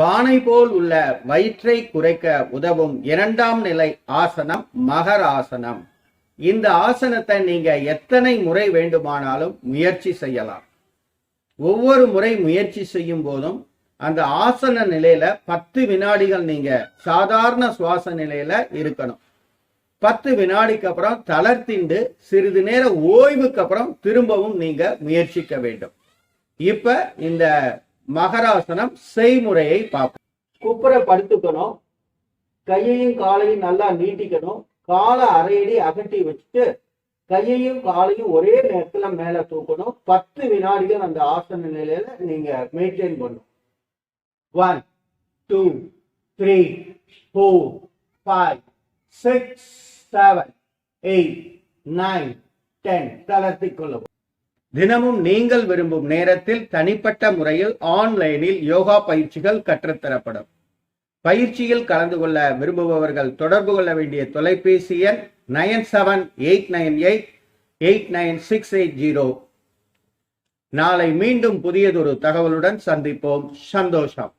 பானை போல் உள்ள வயிற்றை குறைக்க உதவும் இரண்டாம் நிலை ஆசனம் மகர் ஆசனம். இந்த ஆசனத்தை நீங்க எத்தனை முறை வேண்டுமானாலும் முயற்சி செய்யலாம். ஒவ்வொரு முறை முயற்சி செய்யும் போதும் அந்த ஆசன நிலையில பத்து வினாடிகள் நீங்க சாதாரண சுவாச நிலையில இருக்கணும். பத்து வினாடிக்கு அப்புறம் தளர்த்திண்டு சிறிது நேர ஓய்வுக்கு அப்புறம் திரும்பவும் நீங்க முயற்சிக்க வேண்டும். இப்ப இந்த மகராசனம் செய்முறையை பார்ப்போம். குப்புற படுத்துக்கணும். கையையும் காலையும் நல்லா நீட்டிக்கணும். காலை அரையடி அகட்டி வச்சுட்டு கையையும் காலையும் ஒரே நேரத்துல மேல தூக்கணும். பத்து வினாடிகள் அந்த ஆசன நிலையில நீங்க மெயின்டைன் பண்ணும் one two three four five six seven eight nine ten தளர்த்திக் கொள்ளவும். தினமும் நீங்கள் விரும்பும் நேரத்தில் தனிப்பட்ட முறையில் ஆன்லைனில் யோகா பயிற்சிகள் கற்றுத்தரப்படும். பயிற்சியில் கலந்து கொள்ள விரும்புபவர்கள் தொடர்பு கொள்ள வேண்டிய தொலைபேசி எண் nine seven eight nine eight eight nine six eight zero. நாளை மீண்டும் புதியதொரு தகவலுடன் சந்திப்போம். சந்தோஷம்.